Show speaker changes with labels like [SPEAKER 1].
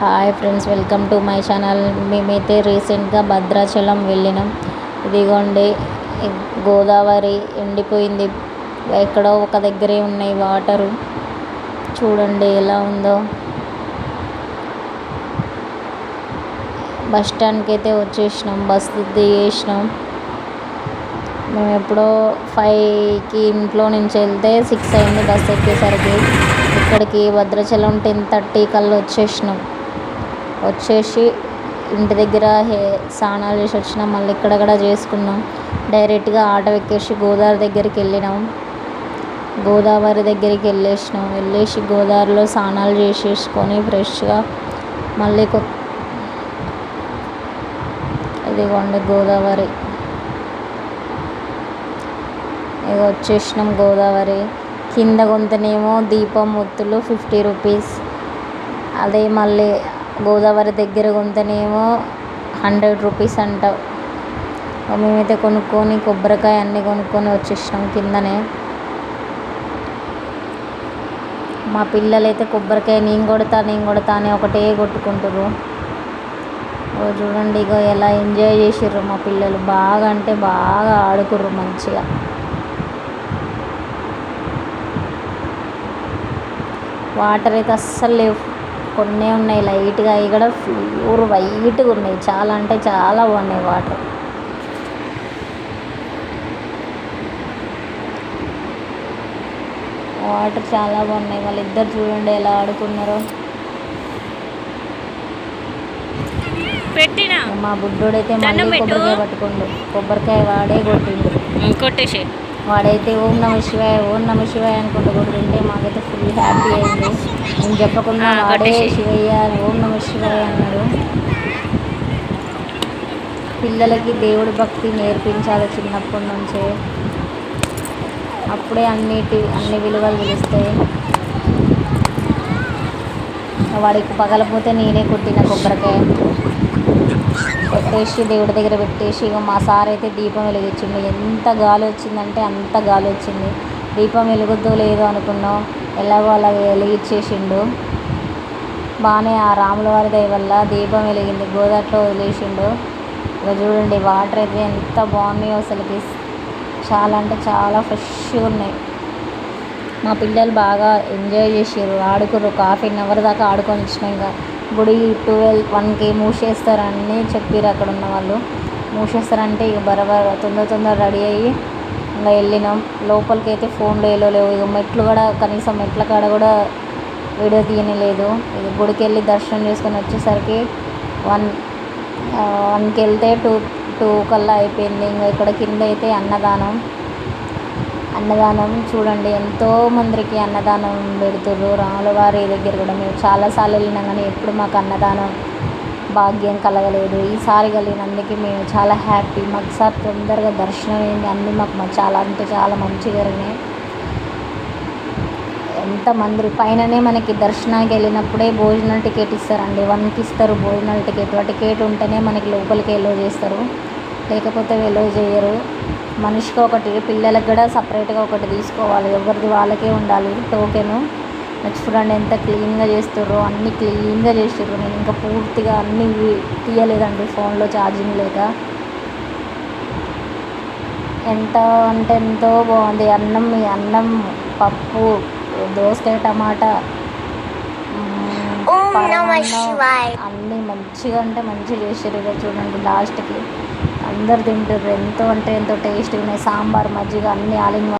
[SPEAKER 1] Hi friends welcome to my channel. మేమైతే రీసెంట్గా భద్రాచలం వెళ్ళినాం. ఇదిగోండి గోదావరి ఎండిపోయింది. ఎక్కడో ఒక దగ్గరే ఉన్నాయి వాటరు. చూడండి ఎలా ఉందో. బస్ స్టాండ్కి అయితే వచ్చేసినాం బస్సు దిగేసినాం. మేము ఎప్పుడో ఫైవ్కి ఇంట్లో నుంచి వెళ్తే సిక్స్ అయింది బస్ ఎక్కేసరికి. ఇక్కడికి భద్రాచలం టెన్ థర్టీ కల్లా వచ్చేసినాం. వచ్చేసి ఇంటి దగ్గర హే స్నానాలు చేసి వచ్చినాం. మళ్ళీ ఇక్కడ కూడా చేసుకున్నాం. డైరెక్ట్గా ఆటో ఎక్కేసి గోదావరి దగ్గరికి వెళ్ళినాం. గోదావరి దగ్గరికి వెళ్ళేసినాం. వెళ్ళేసి గోదావరిలో స్నానాలు చేసేసుకొని ఫ్రెష్గా మళ్ళీ కొ ఇదిగోండి గోదావరి. ఇక వచ్చేసినాం గోదావరి. కింద కొంతనేమో దీపం ఒత్తులు ఫిఫ్టీ రూపీస్. అదే మళ్ళీ గోదావరి దగ్గర కొంతనేమో హండ్రెడ్ రూపీస్ అంట. మేమైతే కొనుక్కొని కొబ్బరికాయ అన్నీ కొనుక్కొని వచ్చేసినాం కిందనే. మా పిల్లలైతే కొబ్బరికాయ నేను కొడతా నేను కొడతా అని ఒకటే కొట్టుకుంటారు ఓ చూడండి ఇక ఎలా ఎంజాయ్ చేసిర్రు మా పిల్లలు. బాగా అంటే బాగా ఆడుకుర్రు మంచిగా. వాటర్ అయితే అస్సలు లేవు. కొన్నే ఉన్నాయి లైట్గా అవి కూడా ప్యూర్ వైట్గా ఉన్నాయి. చాలా అంటే చాలా బాగున్నాయి వాటర్. వాటర్ చాలా బాగున్నాయి. వాళ్ళిద్దరు చూడండి ఎలా ఆడుకున్నారో.
[SPEAKER 2] పెట్టినా?
[SPEAKER 1] మా బుడ్డోడైతే మళ్ళీ. కొబ్బరికాయ పట్టుకుండు. కొబ్బరికాయ వాడే కొట్టిండు.
[SPEAKER 2] కొట్టేసి
[SPEAKER 1] వాడైతే ఓం నమ శివాయ ఓం నమ శివాయ అనుకుంటూ కొడుతుంటే మాకైతే ఫుల్ హ్యాపీ అయింది. నేను చెప్పకుండా వాడే. శివయ్య ఓం నమ శివాయ అన్నాడు. పిల్లలకి దేవుడి భక్తి నేర్పించాలి చిన్నప్పటి నుంచే. అప్పుడే అన్నిటి అన్ని విలువలు తెలుస్తాయి. వాడికి పగలపోతే నేనే కొట్టిన కొబ్బరికాయ. కొట్టేసి దేవుడి దగ్గర పెట్టేసి ఇక మా సార్ అయితే దీపం వెలిగించిండు. ఎంత గాలి వచ్చిందంటే అంత గాలి వచ్చింది. దీపం వెలుగుద్దో లేదో అనుకున్నాం. ఎలాగో అలా వెలిగించేసిండు బాగానే ఆ రాముల వారి దయ వల్ల దీపం వెలిగింది. గోదాట్లో వదిలేసిండు. ఇక చూడండి వాటర్ అయితే ఎంత బాగున్నాయో అసలుకి. చాలా అంటే చాలా ఫ్రెష్గా ఉన్నాయి. మా పిల్లలు బాగా ఎంజాయ్ చేసారు ఆడుకుర్రు. ఒక హాఫ్ అన్ అవర్ దాకా ఆడుకొని వచ్చినాం ఇంకా గుడి ట్వెల్వ్ వన్కి మూసేస్తారని చెప్పారు అక్కడ ఉన్న వాళ్ళు. మూసేస్తారంటే ఇక బరబర తొందర తొందర రెడీ అయ్యి ఇంకా వెళ్ళినాం. లోపలికి అయితే ఫోన్లో వెళ్ళలేవు ఇక మెట్లు కూడా కనీసం మెట్ల కాడ కూడా వీడియో తీయనిలేదు. ఇక గుడికి వెళ్ళి దర్శనం చేసుకొని వచ్చేసరికి వన్ వన్కి వెళ్తే టూ టూ కల్లా అయిపోయింది. ఇంకా ఇక్కడ కింద అయితే అన్నదానం. అన్నదానం చూడండి. ఎంతో మందికి అన్నదానం పెడుతుర్రు. రాములవారి దగ్గర కూడా మేము చాలాసార్లు వెళ్ళినాం. కానీ ఎప్పుడు మాకు అన్నదానం భాగ్యం కలగలేదు. ఈసారి కలిగినందుకు మేము చాలా హ్యాపీ. మాకు సార్ తొందరగా దర్శనం అయింది. అన్నీ మాకు చాలా అంటే చాలా మంచిగా జరిగినాయి ఎంతమంది పైననే మనకి దర్శనానికి వెళ్ళినప్పుడే భోజనం టికెట్ ఇస్తారండి. వన్కి ఇస్తారు భోజనాల టికెట్. ఆ టికెట్ ఉంటేనే మనకి లోపలికి ఎలో చేస్తారు. లేకపోతే ఎలో చేయరు. మనిషికి ఒకటి పిల్లలకు కూడా సపరేట్గా ఒకటి తీసుకోవాలి. ఎవరిది వాళ్ళకే ఉండాలి. టోకెను. చూడండి ఎంత క్లీన్గా చేస్తుర్రో అన్నీ క్లీన్గా చేసిర్రు నేను ఇంకా పూర్తిగా అన్నీ తీయలేదండి ఫోన్లో ఛార్జింగ్ లేక. ఎంత అంటే ఎంతో బాగుంది. అన్నం ఈ అన్నం పప్పు దోసకాయ టమాటా. అన్నీ మంచిగా అంటే మంచిగా చేసారు ఇక చూడండి లాస్ట్కి. అందరు తింటారు ఎంతో అంటే ఎంతో టేస్ట్గా ఉన్నాయి. సాంబార్ మజ్జిగ అన్నీ ఆలిన్